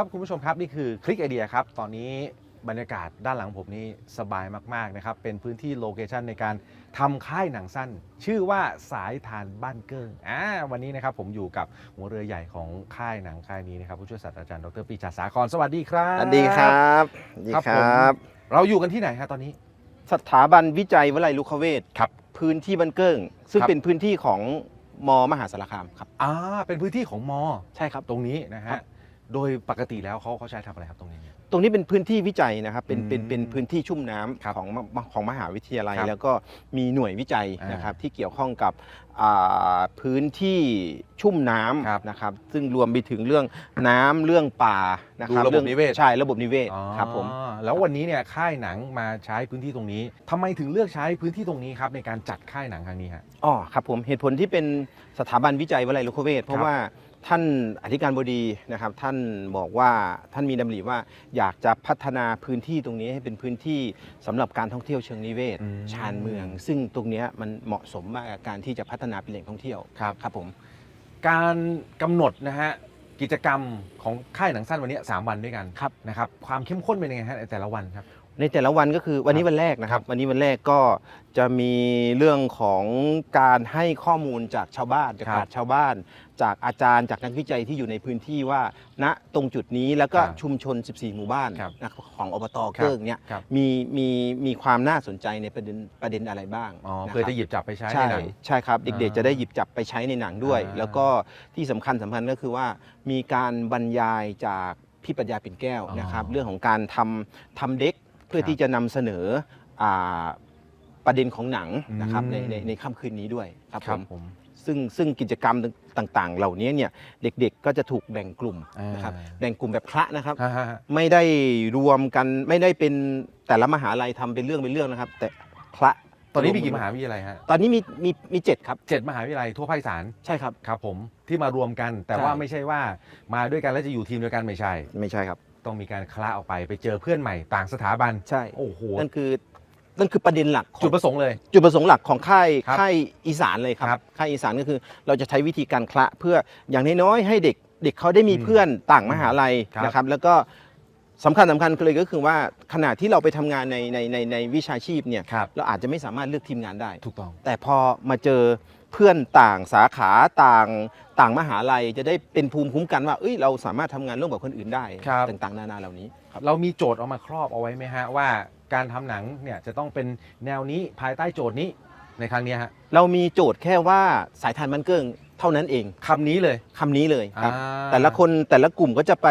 ครับคุณผู้ชมครับ นี่คือคลิกไอเดียครับ ตอนนี้บรรยากาศด้านหลังผมนี่สบายมาก ๆ นะครับ เป็นพื้นที่โลเคชันในการทำค่ายหนังสั้น ชื่อว่าสายทานบ้านเกิ้งอ่าวันนี้นะครับผมอยู่กับหัวเรือใหญ่ของค่ายหนังค่ายนี้นะครับผู้ช่วยศาสตราจารย์ดรปรีชาสาครสวัสดีครับสวัสดีครับสวัสดีครับคผมรับ เราอยู่กันที่ไหนครับตอนนี้ สถาบันวิจัยวลัยลุคเวศครับพื้นที่บันเกิ้ง ซึ่งครับ เป็นพื้นที่ของมมหาสารคามครับ อ่าเป็นพื้นที่ของมอ ใช่ครับ ตรงนี้นะครัฮะบ โดยปกติแล้วเขาเขาใช้ทำอะไรครับตรงนี้เนี่ย ตรงนี้เป็นพื้นที่วิจัยนะครับ เป็นเป็นอืมเป็นพื้นที่ชุ่มน้ำครับของมของมหาวิทยาลัย ครับแล้วก็มีหน่วยวิจัยอ่านนะครับที่เกี่ยวข้องกับอ่าพื้นที่ชุ่มน้ครับำนะครับซึ่งรวมไปถึงเรื่องน้ำเรื่องป่านะครับดูระบบเองนิเวศ ใช่ระบบนิเวศอ๋อครับผมแล้ววันนี้เนี่ยค่ายหนังมาใช้พื้นที่ตรงนี้ทำไมถึงเลือกใช้พื้นที่ตรงนี้ครับในการจัดค่ายหนังครั้งนี้ฮะ อ๋อครับผมเหตุผลที่เป็นสถาบันวิจัยวลัยลุคเวศเพครัราะบว่า ท่านอธิการบดีนะครับท่านบอกว่าท่านมีดำริว่าอยากจะพัฒนาพื้นที่ตรงนี้ให้เป็นพื้นที่สำหรับการท่องเที่ยวเชิงนิเวศอืมชานเมือง ซึ่งตรงเนี้ยมันเหมาะสมมากกับการที่จะพัฒนาเป็นแหล่งท่องเที่ยวครับครับผมการกำหนดนะฮะกิจกรรมของค่ายหนังสั้นวันนี้ 3 วันด้วยกันครับนะครับความเข้มข้นเป็นยังไงฮะในแต่ละวันครับ ในแต่ละวันก็คือวันนี้วันแรกนะครับ วันนี้วันแรกก็จะมีเรื่องของการให้ข้อมูลจากชาวบ้านจากครับปราชญ์ชาวบ้าน จากอาจารย์จากนักวิจัยที่อยู่ในพื้นที่ว่า ณตรงจุดนี้แล้วก็ครับชุมชน 14 หมู่บ้านครับนะของอบตครับเกิ้งเนี่ยครับ มีมีมีความน่าสนใจในประเด็นประเด็นอะไรบ้างอ๋อนะครับเพื่อจะหยิบจับไปใช้ในใช่หนัง ใช่ครับเด็กอ่าๆจะได้หยิบจับไปใช้ในหนังด้วย อ่าแล้วก็ที่สำคัญสำคัญก็คือว่ามีการบรรยายจากพี่ปรัญญาปิ่นแก้วอ๋อนะครับเรื่องของการทำทำเด็ก เพื่อครับที่จะนำเสนออาประเด็นของหนังนะครับอืมในในในค่ำคืนนี้ด้วยครับคผรับมผมซึ่งซึ่งกิจกรรมต่างๆ เหล่านี้เนี่ยเด็กๆก็จะถูกแบ่งกลุ่มอ่านนะครับแบ่งกลุ่มแบบคละนะครับฮ่าฮ่าฮ่าไม่ได้รวมกันไม่ได้เป็นแต่ละมหาลัยทำเป็นเรื่องเป็นเรื่องนะครับ แต่คละตอนนี้มีกี่มหาวิทยาลัยฮะตอนนี้มีมีมีเจ็ดครับเจ็ดมหาวิทยาลัยทั่วภาคอีสานใช่ครับครับผมที่มารวมกันแต่ใช่ว่าไม่ใช่ว่ามาด้วยกันแล้วจะอยู่ทีมเดียวกันไม่ใช่ ไม่ใช่ครับ ต้องมีการคละออกไปไปเจอเพื่อนใหม่ต่างสถาบันใช่โอ้โหนั่นคือนั่นคือประเด็นหลักของจุดประสงค์เลย จุดประสงค์หลักของค่ายครับค่ายอีสานเลยคครัรับ บค่ายอีสานก็คือเราจะใช้วิธีการคละเพื่ออย่างน้อยๆให้เด็กเด็กเขาได้มีอืมเพื่อนต่างมหาลัยครับนะครับ แล้วก็สำคัญสำคัญเลยก็คือว่าขณะที่เราไปทำงานในในในในวิชาชีพเนี่ยครับ เราอาจจะไม่สามารถเลือกทีมงานได้ ถูกต้อง แต่พอมาเจอเพื่อนต่างสาขาต่าง ต่างมหาลัยจะได้เป็นภูมิคุ้มกันว่าเอ้ยเราสามารถทำงานร่วมกับคนอื่นได้ครับ ต่างๆ นานาเหล่านี้ครับเรามีโจทย์เอามาครอบเอาไว้ไหมฮะว่าการทำหนังเนี่ยจะต้องเป็นแนวนี้ภายใต้โจทย์นี้ในครั้งเนี้ยฮะเรามีโจทย์แค่ว่าสายทานมันเกิ้งเท่านั้นเองคำนี้เลยคำนี้เลยครับ อ่าแต่ละคนแต่ละกลุ่มก็จะไป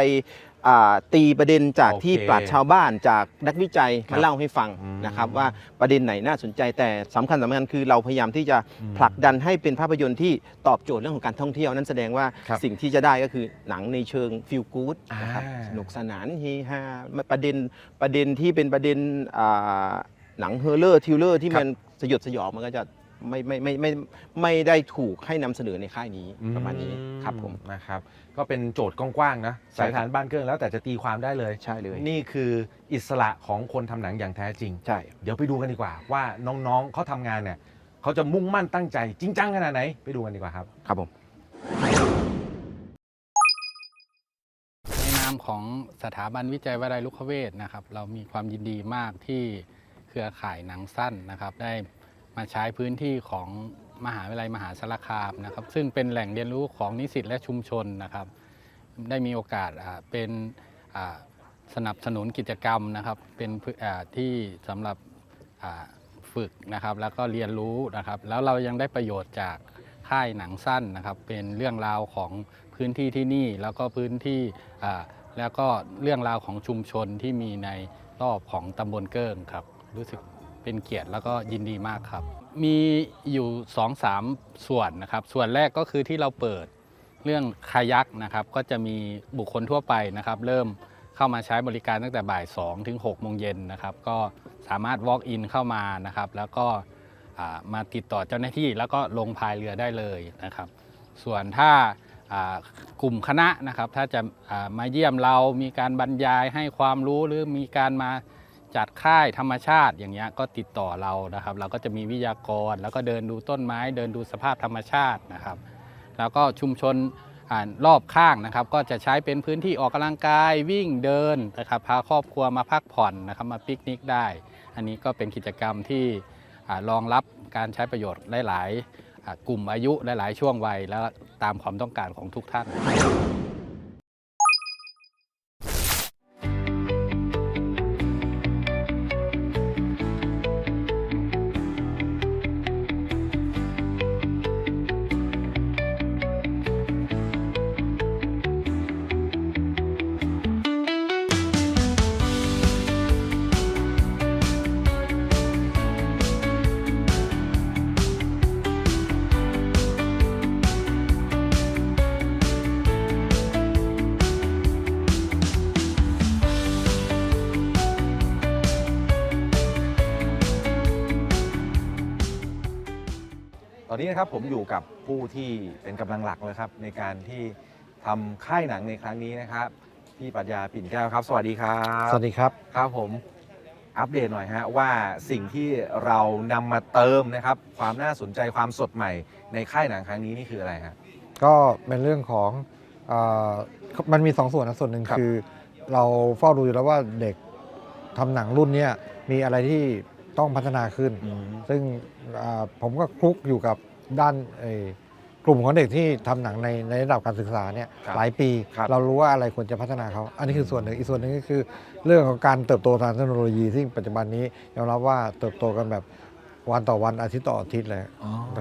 อ่าตีประเด็นจากโอเคที่ปราชญ์ชาวบ้านจากนักวิจัยครับมาเล่าให้ฟังอืมนะครับว่าประเด็นไหนน่าสนใจแต่สำคัญสำคัญคือเราพยายามที่จะอืมผลักดันให้เป็นภาพยนตร์ที่ตอบโจทย์เรื่องของการท่องเที่ยว นั่นแสดงว่าครับสิ่งที่จะได้ก็คือหนังในเชิงฟิลกู๊ดนะครับอ่า สนุกสนานเฮฮาประเด็นประเด็นที่เป็นประเด็นอ่าหนังเฮอร์เลอร์ทิลเลอร์ที่ครับมันสยดสยองมันก็จะไม่ไม่ไม่ไม่ไม่ได้ถูกให้นำเสนอในค่ายนี้ประมาณนี้ครับผมนะครับ ก็เป็นโจทย์กว้างๆนะใช่สายฐานบ้านเครื่องแล้วแต่จะตีความได้เลยใช่เลยนี่คืออิสระของคนทำหนังอย่างแท้จริงใช่เดี๋ยวไปดูกันดีกว่า ว่าน้องๆเขาทำงานเนี่ยเขาจะมุ่งมั่นตั้งใจจริงจังขนาดไหนไปดูกันดีกว่าครับ ครับผมในนามของสถาบันวิจัยวลัยลุกเวศนะครับ เรามีความยินดีมากที่เครือข่ายหนังสั้นนะครับ ได้มาใช้พื้นที่ของ มหาวิทยาลัยมหาสารคามนะครับ ซึ่งเป็นแหล่งเรียนรู้ของนิสิตและชุมชนนะครับ ได้มีโอกาสเป็นสนับสนุนกิจกรรมนะครับ เป็นที่สำหรับฝึกนะครับ แล้วก็เรียนรู้นะครับ แล้วเรายังได้ประโยชน์จากค่ายหนังสั้นนะครับ เป็นเรื่องราวของพื้นที่ที่นี่ แล้วก็พื้นที่แล้วก็เรื่องราวของชุมชนที่มีในรอบของตำบลเกิ้งครับ รู้สึก เป็นเกียรติแล้วก็ยินดีมากครับ มีอยู่2อสามส่วนนะครับ ส่วนแรกก็คือที่เราเปิดเรื่องคายักนะครับ ก็จะมีบุคคลทั่วไปนะครับ เริ่มเข้ามาใช้บริการตั้งแต่บ่าย2ถึง6โมงเย็นนะครับ ก็สามารถ walk in เข้ามานะครับ แล้วก็มาติดต่อเจ้าหน้าที่แล้วก็ลงพายเรือได้เลยนะครับ ส่วนถ้ากลุ่มคณะนะครับ ถ้าจะมาเยี่ยมเรามีการบรรยายให้ความรู้หรือมีการมา จัดค่ายธรรมชาติอย่างเงี้ยก็ติดต่อเรานะครับ เราก็จะมีวิทยากรแล้วก็เดินดูต้นไม้ เดินดูสภาพธรรมชาตินะครับ แล้วก็ชุมชนอรอบข้างนะครับ ก็จะใช้เป็นพื้นที่ออกกำลังกายวิ่งเดินนะครับพาครอบครัวมาพักผ่อนนะครับมาปิกนิกได้ อันนี้ก็เป็นกิจกรรมที่รองรับการใช้ประโยชน์หลาย ๆ กลุ่มอายุหลาย ๆ ช่วงวัยแล้วตามความต้องการของทุกท่าน อนนี้นะครับผมอยู่กับผู้ที่เป็นกำลังหลักเลยครับ ในการที่ทำค่ายหนังในครั้งนี้นะครับพี่ปรัชญาปิ่นแก้วครับ สวัสดีครับสวัสดีครับ ครับผมอัปเดตหน่อยฮะว่าสิ่งที่เรานำมาเติมนะครับ ความน่าสนใจความสดใหม่ในค่ายหนังครั้งนี้นี่คืออะไรฮะ ก็เป็นเรื่องของเออมันมีสองส่วนนะส่วนหนึ่งครับ คือ เราเฝ้าดูอยู่แล้วว่าเด็กทำหนังรุ่นเนี้ยมีอะไรที่ ต้องพัฒนาขึ้น ซึ่งอ่าผมก็คลุกอยู่กับด้านเอ่อกลุ่มของเด็กที่ทำหนังในในระดับการศึกษาเนี่ยครับหลายปีครับเรารู้ว่าอะไรควรจะพัฒนาเขาอันนี้คือส่วนหนึ่งอีกส่วนหนึ่งก็คือเรื่องของการเติบโตทางเทคโนโลยีซึ่งปัจจุบันนี้ยอมรับว่าเติบโตกันแบบวันต่อวันอาทิตย์ต่ออาทิตย์เลย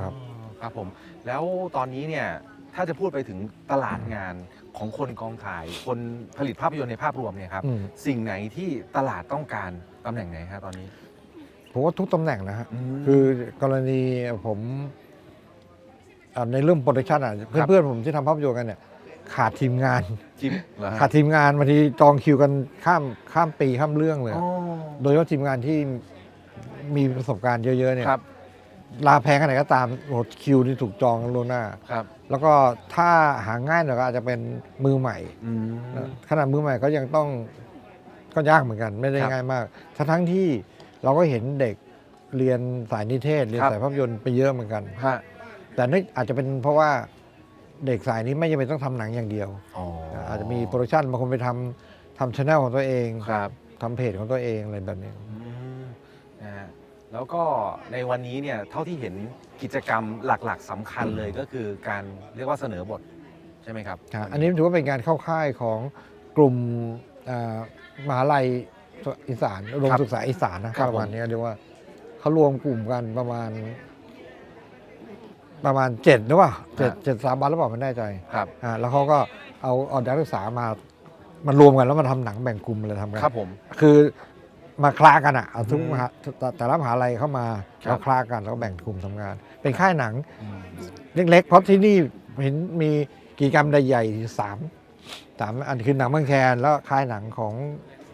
ครับครับผมแล้วตอนนี้เนี่ยถ้าจะพูดไปถึงตลาดงานของคนกองถ่าย คนผลิตภาพยนตร์ในภาพรวมเนี่ยครับอืมสิ่งไหนที่ตลาดต้องการตำแหน่งไหนฮะตอนนี้ ผมว่าทุกตำแหน่งนะฮะมคือกรณีผมอ่าในเรื่องโปรดักชันอะครับเพื่อนๆผมที่ทำภาพยนตร์กันเนี่ยขาดทีมงานจิมเหรอฮะขาดทีมงานบางทีจองคิวกันข้ามข้ามปีข้ามเรื่องเลยอ๋อโดยเฉพาะทีมงานที่มีประสบการณ์เยอะ ๆ เนี่ยครับลาแพงขนาดไหนก็ตามโหคิวที่ถูกจองกันล่วงหน้าครับ แล้วก็ถ้าหาง่ายหน่อยก็อาจจะเป็นมือใหม่อืมขนาดมือใหม่ก็ยังต้องก็ยากเหมือนกัน ไม่ได้ครับง่ายมากทั้งทั้งๆที่ เราก็เห็นเด็กเรียนสายนิเทศ เรียนครับ สายภาพยนตร์ไปเยอะเหมือนกัน ฮะแต่นี่อาจจะเป็นเพราะว่าเด็กสายนี้ไม่จำเป็นต้องทำหนังอย่างเดียว อ๋ออาจจะมีโปรดักชันบางคนไปทำทำช anel ของตัวเองครับทำเพจของตัวเองอะไรแบบนี้ อืมนะฮะแล้วก็ในวันนี้เนี่ยเท่าที่เห็นกิจกรรมหลักๆสำคัญเลยก็คือการเรียกว่าเสนอบทใช่ไหมครับอะอันนี้ถือว่าเป็นการเข้าค่ายของกลุ่มอ่ามหาลัย อีสานโรงครับศึกษาอีสานนะครับ ประมาณผมนี้เรียกว่าเขารวมกลุ่มกันประมาณ ประมาณเจ็ดหรือเปล่าเจ็ดเจ็ดสถาบันหรือเปล่าไม่แน่ใจครับ อ่าแล้วเขาก็เอาเอานักศึกษามามารวมกันแล้วมาทำหนังแบ่งกลุ่มเลยทำกัน ครับผม คือมาคลากันอะเอาทุกอืมมหาแต่แต่ละมหาลัยเข้ามาครับ แล้วคลากันแล้วก็แบ่งกลุ่มทำงาน เป็นค่ายหนังอืมเล็กๆ เพราะที่นี่เห็นมีกิจกรรมใหญ่ๆสามสามอันคือหนังเมืองแคนแล้วค่ายหนังของ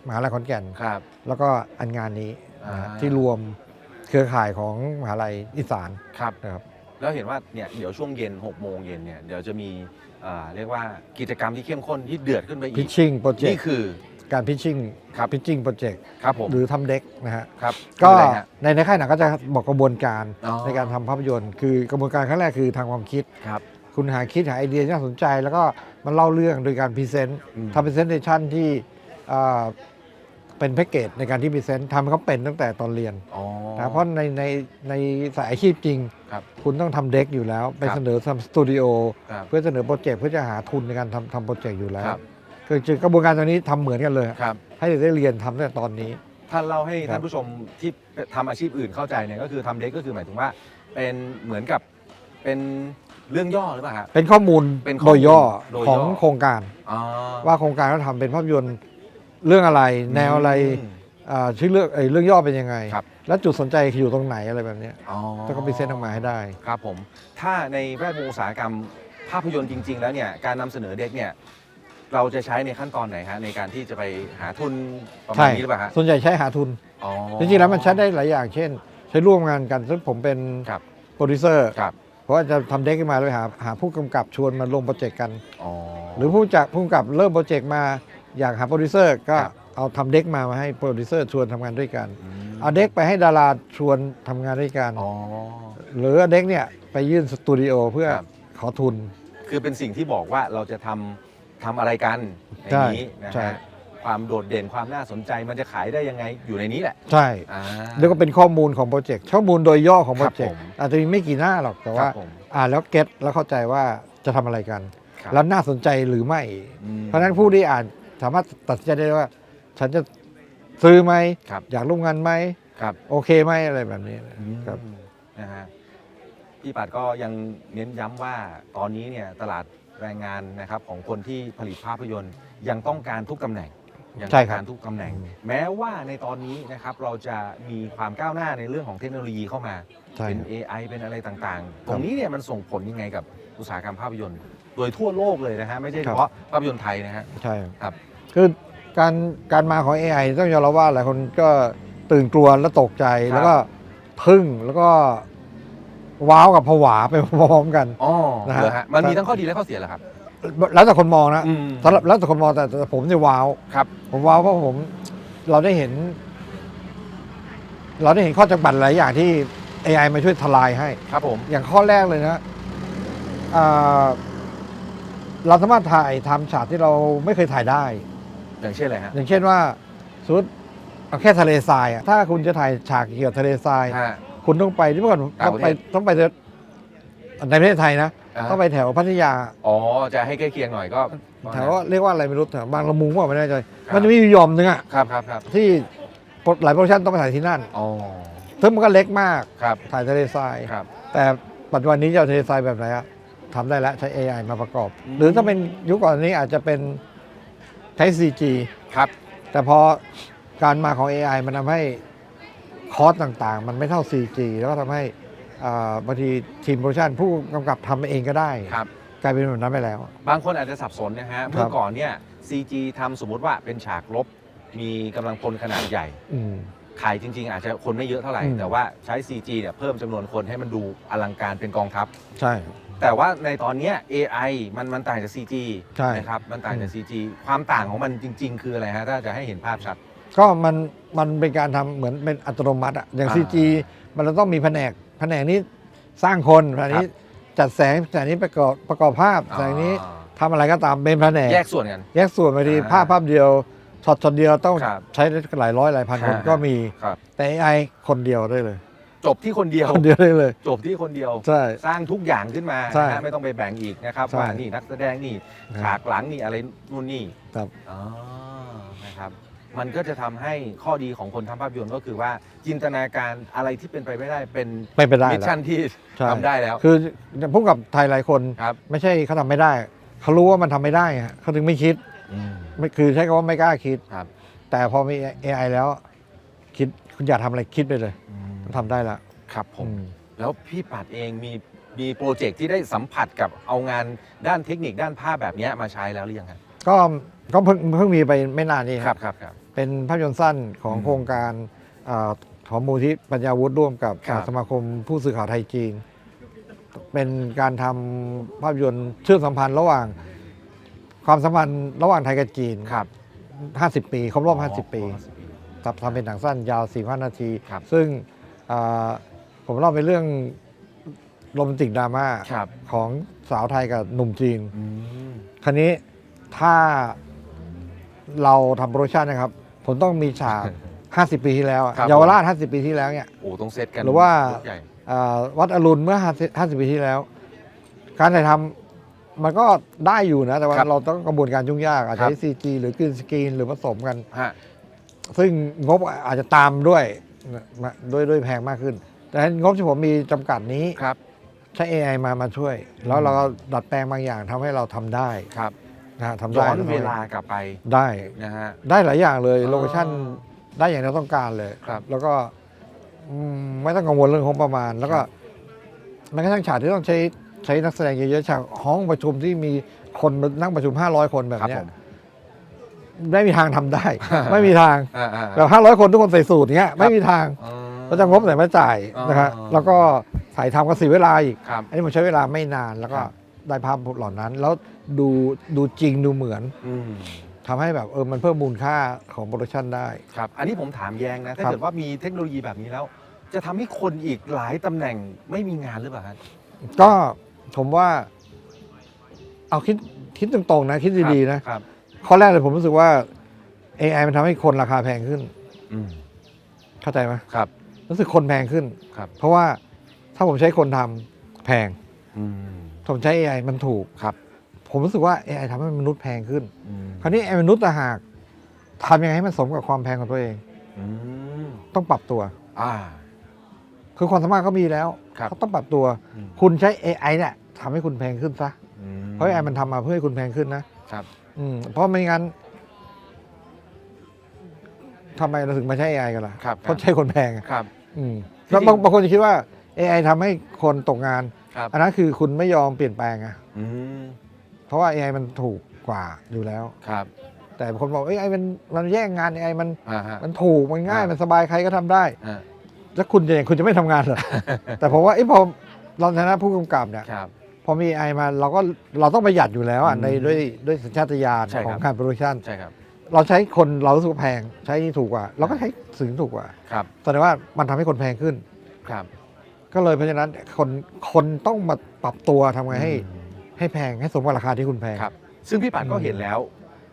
มหาลัยขอนแก่น ครับ แล้วก็อันงานนี้อ่านะฮะที่รวมเครือข่ายของมหาลัยอีสานครับ นะครับ แล้วเห็นว่าเนี่ยเดี๋ยวช่วงเย็น6โมงเย็นเนี่ยเดี๋ยวจะมีเอ่อเรียกว่ากิจกรรมที่เข้มข้นที่เดือดขึ้นไปพิอีชกชิ่งโปรเจกนี่ต์คือ การพิชชิ่งครับพิชชิ่งโปรเจกต์ครับผมหรือทำเด็กนะฮะ ครับก็คืออะไรฮะ ในในค่ายหนังก็จะบอกกระบวนการอ๋อ ในการทำภาพยนตร์ คือกระบวนการขั้นแรกคือทางความคิด ครับ คุณหาคิดหาไอเดียที่น่าสนใจ แล้วก็มาเล่าเรื่องโดยการพรีเซนต์อืม ทำพรีเซนเทชันที่อ่า เป็นแพ็กเกจในการที่พรีเซนต์ทำให้เขาเป็นตั้งแต่ตอนเรียนอ๋อ นะเพราะในในในสายอาชีพจริง ครับคุณต้องทำเด็กอยู่แล้ว ไปครับ เสนอทำสตูดิโอครับ เพื่อเสนอโปรเจกต์เพื่อจะหาทุนในการทำทำโปรเจกต์อยู่แล้วครับ คือคือกระบวนการตรงนี้ทำเหมือนกันเลย ครับ ให้เด็กได้เรียนทำตั้งแต่ตอนนี้ท่านเล่าให้ครับ ท่านผู้ชมที่ทำอาชีพอื่นเข้าใจเนี่ยก็คือทำเด็กก็คือหมายถึงว่า เป็นเหมือนกับเป็นเรื่องย่อหรือเปล่าครับเป็นข้อมูลเป็นข้อโดยย่อมูลโดยย่อ ของโครงการ อ๋อว่าโครงการเขาทำเป็นภาพยนตร์ เรื่องอะไร แนวอะไรมอ่าชื่อเรื่องเอยเรื่องย่อเป็นยังไง ครับ แล้วจุดสนใจอยู่ตรงไหนอะไรแบบเนี้ยอ๋อต้องก็พรีเซนต์ออกมาให้ได้ ครับผม ถ้าในแวดวงอุตสาหกรรมภาพยนตร์จริง ๆ แล้วเนี่ยการนำเสนอเด็กเนี่ยเราจะใช้ในขั้นตอนไหนฮะในการที่จะไปหาทุนประมาใช่ณนี้หรือเปล่าฮะส่วนใหญ่ใช้หาทุน อ๋อ จริงๆแล้วมันใช้ได้หลายอย่าง เช่น ใช้ร่วมงานกันซึ่งผมเป็นครับ โปรดิวเซอร์ ครับเพราะว่าจะทำเด็กขึ้นมาเลยหาหาผู้กำกับชวนมาลงโปรเจกต์กัน อ๋อหรือผู้จัดผู้กำกับเริ่มโปรเจกต์มา อยากหาโปรดิวเซอร์ก็ครับเอาทำเด็กมามาให้โปรดิวเซอร์ชวนทำงานด้วยกันมเอาเด็กไปให้ดาราชวนทำงานด้วยกันอ๋อหรือเอาเด็กเนี่ยไปยื่นสตูดิโอเพื่อครับขอทุน คือเป็นสิ่งที่บอกว่าเราจะทำทำอะไรกันในใช่นี้นะใช่ฮะความโดดเด่นความน่าสนใจมันจะขายได้ยังไงอยู่ในนี้แหละ ใช่อ่าแล้วก็เป็นข้อมูลของโปรเจกต์ข้อมูลโดยย่อของโปรเจกครับต์ผมอาจจะมีไม่กี่หน้าหรอกแต่ว่าครับผมอ่านแล้วเก็ตแล้วเข้าใจว่าจะทำอะไรกันครับแล้วน่าสนใจหรือไม่อืมเพราะฉะนั้นผู้ที่อ่าน สามารถตัดสินใจได้ว่า ฉันจะซื้อไหมครับอยากร่วมงานไหมครับโอเคไหมอะไรแบบนี้ครับอืมนะฮะพี่ปัดก็ยังเน้นย้ำว่าตอนนี้เนี่ยตลาดแรงงานนะครับของคนที่ผลิตภาพยนตร์ยังต้องการทุกตำแหน่งยังใช่ต้องครับ การทุกตำแหน่งอืมแม้ว่าในตอนนี้นะครับเราจะมีความก้าวหน้าในเรื่องของเทคโนโลยีเข้ามา ใช่ เป็นครับ AI เป็นอะไรต่างๆ ตรงนี้เนี่ยมันส่งผลยังไงกับอุตสาหกรรมภาพยนตร์ โดยทั่วโลกเลยนะฮะ ไม่ใช่เฉพาะภาพยนตร์ไทยนะฮะ ใช่ครับ คือการการมาของ AI ต้องยอมรับว่าหลายคนก็ตื่นกลัวและตกใจครับ แล้วก็ทึ่งแล้วก็ว้าวกับผวาไปพร้อมๆกัน อ๋อนะฮะ เหรอฮะมันมีทั้งข้อดีและข้อเสียเหรอครับแล้วแต่คนมองนะอืม สำหรับแล้วแต่คนมองแต่แต่ผมจะว้าวครับ ผมว้าวเพราะผมเราได้เห็น เราได้เห็นข้อจำกัดหลายอย่างที่ AI มาช่วยทลายให้ ครับผม อย่างข้อแรกเลยนะอ่าเราสามารถถ่ายทำฉากที่เราไม่เคยถ่ายได้ อย่างเช่นอะไรฮะอย่างเช่นว่าสมมติเอาแค่ทะเลทรายอะถ้าคุณจะถ่ายฉากเกี่ยวกับทะเลทรายฮะ คุณต้องไปที่เมื่อก่อนต่างต้องประไปเทศต้องไปในประเทศไทยนะาต้องไปแถวพัทยาอ๋อ จะให้ใกล้เคียงหน่อยก็แถวเรียกว่าอะไรไม่รู้แถวบางละมุงว่าไม่แน่ใจครับมันจะมีอยู่ยอมหนึงอะครับครับครับที่หลายโปรดักชันต้องไปถ่ายที่นั่นอ๋อซึ่งมันก็เล็กมากครับถ่ายทะเลทราย ครับ แต่ปัจจุบันนี้จะเอาทะเลทรายแบบไหนอะทำได้แล้วใช้ AI มาประกอบ อืม หรือถ้าเป็นยุคก่อนนี้อาจจะเป็น ใช้ CG ครับ แต่พอการมาของ AI มันทำให้คอสต่างๆ มันไม่เท่า CG แล้วก็ทำให้อ่าบางทีทีมโปรดักชันผู้กำกับทำเองก็ได้ ครับ กลายเป็นแบบนั้นไปแล้ว บางคนอาจจะสับสนนะฮะ เมื่อก่อนเนี่ย CG ทำสมมุติว่าเป็นฉากลบ มีกำลังพลขนาดใหญ่ อืม ขายจริง ๆ อาจจะคนไม่เยอะเท่าไหร่ อืม แต่ว่าใช้ CG เนี่ยเพิ่มจำนวนคนให้มันดูอลังการเป็นกองทัพ ใช่ แต่ว่าในตอนเนี้ย AI มันมันต่างจาก CG ใช่ นะครับ มันต่างจาก CG ความต่างของมันจริง ๆ คืออะไรฮะ ถ้าจะให้เห็นภาพชัด ก็มันมันเป็นการทำเหมือนเป็นอัตโนมัติอะอย่างอ่า CG มันจะต้องมีแผนกแผนกนี้สร้างคนแผนกนี้จัดแสงแผนกนี้ประกอบประกอบภาพแผนกนี้อ่าทำอะไรก็ตามเป็นแผนกแยกส่วนกัน แยกส่วนบางทีอ่าภาพภาพเดียวช็อตช็อตเดียวต้องครับใช้หลายร้อยหลายพันคนฮะก็มี ครับ แต่ AI คนเดียวได้เลย จบที่คนเดียว คนเดียวได้เลย จบที่คนเดียว ใช่ สร้างทุกอย่างขึ้นมาใช่นะฮะไม่ต้องไปแบ่งอีกนะครับ ใช่ ว่านี่นักแสดงนี่ครับฉากหลังนี่อะไรนู่นนี่ครับ อ๋อนะครับ มันก็จะทำให้ข้อดีของคนทำภาพยนตร์ก็คือว่าจินตนาการอะไรที่เป็นไปไม่ได้เป็นไม่ไปได้มิชแล้วชั่นที่ใช่ทำได้แล้วคือพวกกับไทยหลายคน ครับไม่ใช่เขาทำไม่ได้ เขารู้ว่ามันทำไม่ได้อะเขาถึงไม่คิดอืมไม่คือใช้คำว่าไม่กล้าคิด ครับแต่พอมี AI แล้ว คิดคุณอยากทำอะไรคิดไปเลย อืม ทำได้แล้วครับผม อืม แล้วพี่ปัดเองมีมีโปรเจกต์ที่ได้สัมผัสกับเอางานด้านเทคนิคด้านภาพแบบเนี้ยมาใช้แล้วหรือยังครับก็ก็เพิ่งเพิ่งมีไปไม่นานนี้ครับครับครับ เป็นภาพยนตร์สั้นของอืมโครงการอาของมูลที่ปัญญาวุฒิร่วมกับครับ สมาคมผู้สื่อข่าวไทยจีน เป็นการทำภาพยนตร์เชื่อมสัมพันธ์ระหว่าง ความสัมพันธ์ระหว่างไทยกับจีน ครับ50 ปีครบรอบอ๋อ50 ปีครบ50ปีทำทำเป็นหนังสั้นยาว 45 นาที ครับซึ่งอ่า ผมเล่าเป็นเรื่องโรแมนติกดราม่าครับของสาวไทยกับหนุ่มจีนอืมคราวนี้ถ้าเราทำโปรดักชันนะครับ ผมต้องมีฉาก 50 ปีที่แล้วอะครับ เยาวราช 50 ปีที่แล้วเนี่ย โอ้ต้องเซตกันหรือว่าใหญ่อ่าวัดอรุณเมื่อ 50 50 ปีที่แล้ว การถ่ายทำมันก็ได้อยู่นะ แต่ว่าครับเราต้องกระบวนการยุ่งยาก อาจครัจะบใช้ซีจีหรือกรีนสกรีนหรือผสมกัน ฮะซึ่งงบอาจจะตามด้วยมา ด้วยด้วยแพงมากขึ้น แต่งบที่ผมมีจำกัดนี้ครับใช้ AI มามาช่วย แล้วเราก็ดัดแปลงบางอย่างทำให้เราทำได้ครับนะฮะทำย้ได้อนเวลากลับไปได้นะฮะได้หลายอย่างเลยอ๋อโลเคชั่นได้อย่างที่เราต้องการเลยครับ แล้วก็อืมไม่ต้องกังวลเรื่องงบประมาณ แล้วก็ครับแม้กระทั่งฉากที่ต้องใช้ใช้นักแสดงเยอะๆฉากห้องประชุมที่มีคนมานั่งประชุม 500 คนแบบครับเนี้ผยม ไม่มีทางทำได้ ไม่มีทางอ่าอ่าแบบ500คนทุกคนใส่สูตรเงี้ยไม่มีทางอ๋อเราจะงบไหนมาจ่ายอ๋อนะครับแล้วก็ถ่ายทำก็เสียเวลาอีกครับอันนี้ผมใช้เวลาไม่นานแล้วก็ครับได้ภาพเหล่านั้น แล้วดูดูจริงดูเหมือนอืมทำให้แบบเออมันเพิ่มมูลค่าของโปรดักชันได้ครับอันนี้ผมถามแย้งนะ ถ้าครับเกิดว่ามีเทคโนโลยีแบบนี้แล้ว จะทำให้คนอีกหลายตำแหน่งไม่มีงานหรือเปล่าครับก็ผมว่า เอาคิดคิดตรงๆนะ คิดดีๆนะครับ ข้อแรกเลยผมรู้สึกว่า AI มันทำให้คนราคาแพงขึ้น อืมเข้าใจไหมครับ รู้สึกคนแพงขึ้น ครับ เพราะว่าถ้าผมใช้คนทำแพง อืมถ้าผมใช้ AI มันถูก ครับ ผมรู้สึกว่า AI ทำให้มนุษย์แพงขึ้น อืมคราวนี้ไอ้มนุษย์ต่างหากทำยังไงให้มันสมกับความแพงของตัวเอง อืมต้องปรับตัว อ่า คือความสามารถเขามีแล้วครับเขาต้องปรับตัว อืม คุณใช้ AI เนี่ยทำให้คุณแพงขึ้นซะ อืมเพราะ AI มันทำมาเพื่อให้คุณแพงขึ้นนะ ครับ อืมเพราะไม่งั้นทำไมเราถึงมาใช้ AI กันล่ะครับ เพราะใช้คนแพงอะครับ อืมจริงๆแล้วบางบางคนจะคิดว่า AI ทำให้คนตกงาน ครับอันนั้นคือคุณไม่ยอมเปลี่ยนแปลงอะอืมเพราะว่า AI มันถูกกว่าอยู่แล้ว ครับแต่คนบอกเอ้ยไอ้มันมันแย่งงาน AI มันอ่าฮะ มันถูกมันง่ายอ่ามั มันสบายใครก็ทำได้ อ่าแล้วคุณจะคุณจะไม่ทำงานเหรอ แต่ผมว่าไอ้ยพอเราในฐานะผู้กำกับเนี่ย ครับ พอมี AI มาเราก็เราต้องประหยัดอยู่แล้วอะอืมในด้วยด้วยสัญชาตญาณใช่ขครัอบงการโปรดักชันใช่ครับเราใช้คนเรารู้สึกว่าแพงใช้นี่ถูกกว่า เราก็ใช้สิ่งที่ถูกกว่าครับแสดงว่ามันทำให้คนแพงขึ้น ครับก็เลยเพราะฉะนั้นคนคนต้องมาปรับตัวทำไงให้อืมให้แพงให้สมกับราคาที่คุณแพง ครับ ซึ่งพี่ปัดก็อืมเห็นแล้ว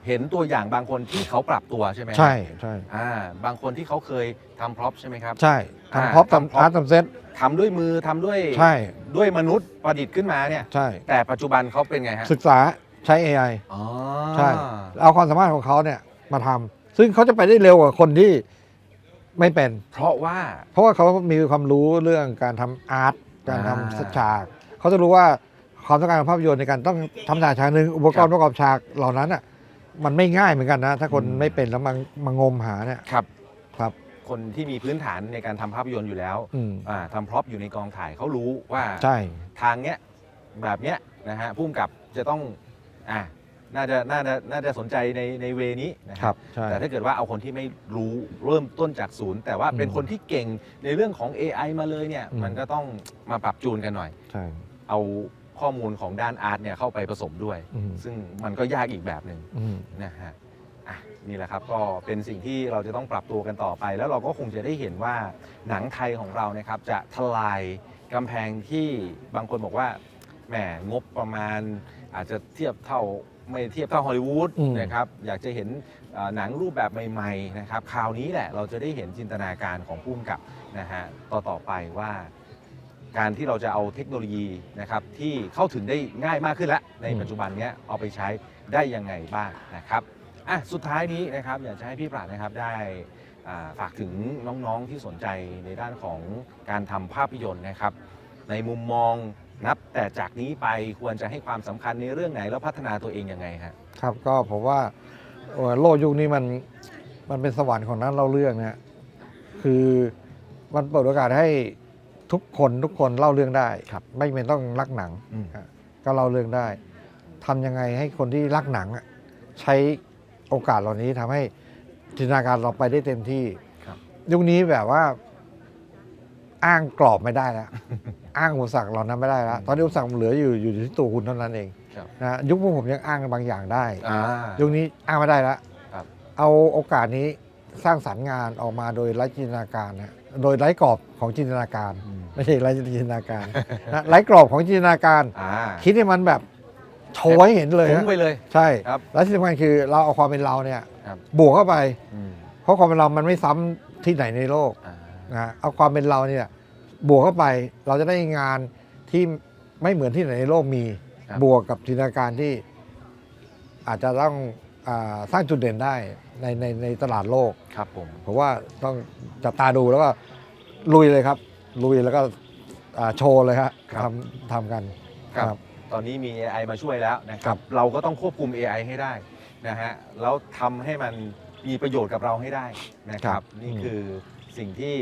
เห็นตัวอย่างบางคนที่เขาปรับตัวใช่ไหมใช่ใช่อ่าบางคนที่เขาเคยทำพร็อพใช่ไหมครับ ใช่อ่าทำพร็อพทำทำอาร์ตทำเซตทำด้วยมือทำด้วยใช่ด้วยมนุษย์ประดิษฐ์ขึ้นมาเนี่ยใช่ แต่ปัจจุบันเขาเป็นไงฮะศึกษาใช้ AI อ๋อใช่ เอาความสามารถของเขาเนี่ยมาทำซึ่งเขาจะไปได้เร็วกว่าคนที่ไม่เป็น เพราะว่า เพราะว่าเขามีความรู้เรื่องการทำอาร์ตการทำอ่าฉาก เขาจะรู้ว่าความต้องการของภาพยนตร์ในการต้องทำฉากฉากหนึ่งอุปกรณ์ประกอบฉากเหล่านั้นอะ มันไม่ง่ายเหมือนกันนะ ถ้าคนอืมไม่เป็นแล้วมามางมหาเนี่ยครับ ครับ คนที่มีพื้นฐานในการทำภาพยนตร์อยู่แล้วอืมอ่าทำพร็อพอยู่ในกองถ่ายเขารู้ว่าใช่ ทางเนี้ยแบบเนี้ยนะฮะพุ่มกับจะต้องอ่าน่าจะน่าจะน่าจะสนใจในในเวนี้นะคครัรับ บใช่ แต่ถ้าเกิดว่าเอาคนที่ไม่รู้เริ่มต้นจากศูนย์ แต่ว่าเป็นอืมคนที่เก่งในเรื่องของ AI มาเลยเนี่ย อืม มันก็ต้องมาปรับจูนกันหน่อย ใช่ เอา ข้อมูลของด้านอาร์ตเนี่ยเข้าไปผสมด้วย อืม ซึ่งมันก็ยากอีกแบบหนึ่ง อืม นะฮะอะนี่แหละครับก็เป็นสิ่งที่เราจะต้องปรับตัวกันต่อไป แล้วเราก็คงจะได้เห็นว่าหนังไทยของเรานะครับจะทลายกำแพงที่บางคนบอกว่าแหมงบประมาณ อาจจะเทียบเท่าไม่เทียบเท่าฮอลลีวูดอืม นะครับอยากจะเห็นเอ่อหนังรูปแบบใหม่ๆนะครับคราวนี้แหละเราจะได้เห็นจินตนาการของผู้กำกับนะฮะต่อต่อไปว่า การที่เราจะเอาเทคโนโลยีนะครับที่เข้าถึงได้ง่ายมากขึ้นแล้วในปัจจุบันเนี้ยเอาไปใช้ได้ยังไงบ้างนะครับอะสุดท้ายนี้นะครับอยากจะให้พี่ปราดนะครับได้อ่าฝากถึงน้องๆที่สนใจในด้านของการทำภาพยนตร์นะครับ ในมุมมองนับแต่จากนี้ไปควรจะให้ความสำคัญในเรื่องไหนแล้วพัฒนาตัวเองยังไงฮะ ครับก็ผมว่าเอ่อโลกยุคนี้มันมันเป็นสวรรค์ของนักเล่าเรื่องนะฮะคือมันเปิดโอกาสให้ ทุกคนทุกคนเล่าเรื่องได้ ครับไม่เป็นต้องรักหนังอืม อะก็เล่าเรื่องได้ทำยังไงให้คนที่รักหนังอะใช้โอกาสเหล่านี้ทำให้จินตนาการเราไปได้เต็มที่ครับ ยุคนี้แบบว่า อ้างกรอบไม่ได้แล้ว อ้างอุปสรรคเหล่านั้นไม่ได้แล้ว ตอนนี้อุปสรรคมันเหลืออยู่อยู่ที่ตัวคุณเท่านั้นเองครับ นะยุคพวกผมยังอ้างบางอย่างได้ อ่า ยุคนี้อ้างไม่ได้แล้วครับ เอาโอกาสนี้สร้างสรรค์งานออกมาโดยไร้จินตนาการนะโดยไร้กรอบของจินตนาการ อืม ไม่ใช่ไร้จินตนาการนะไร้กรอบของจินตนาการอ่าคิดให้มันแบบโชว์ให้เห็นเลยฟุ้งฮะไปเลย ใช่ครับและที่สำคัญคือเราเอาความเป็นเราเนี่ยครับบวกเข้าไปอืมเพราะความเป็นเรามันไม่ซ้ำที่ไหนในโลกอ่านะฮะเอาความเป็นเราเนี่ยบวกเข้าไปเราจะได้งานที่ไม่เหมือนที่ไหนในโลกมีครับบวกกับจินตนาการที่อาจจะต้องอาสร้างจุดเด่นได้ในในในตลาดโลก ครับผมผมว่าต้องจับตาดูแล้วก็ลุยเลยครับ ลุยแล้วก็อ่าโชว์เลยครับครับทำทำกันครับ ตอนนี้มี AI มาช่วยแล้วนะคครัรับบเราก็ต้องควบคุม AI ให้ได้นะฮะแล้วทำให้มันมีประโยชน์กับเราให้ได้นะครับ นี่คือสิ่งที่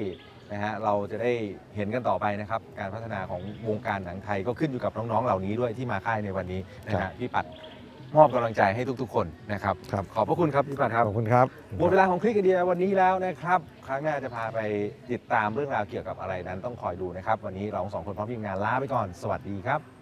นะฮะเราจะได้เห็นกันต่อไปนะครับ การพัฒนาของวงการหนังไทยก็ขึ้นอยู่กับน้องๆเหล่านี้ด้วยที่มาค่ายในวันนี้นะฮะพี่ปัด มอบกำลังใจให้ทุกๆ คนนะครับ ครับ ขอบพระคุณครับพี่ปัดครับ ขอบคุณครับ หมดเวลาของคลิกไอเดียวันนี้แล้วนะครับ ครั้งหน้าจะพาไปติดตามเรื่องราวเกี่ยวกับอะไรนั้นต้องคอยดูนะครับ วันนี้เราสองคนพร้อมทีมงานลาไปก่อน สวัสดีครับ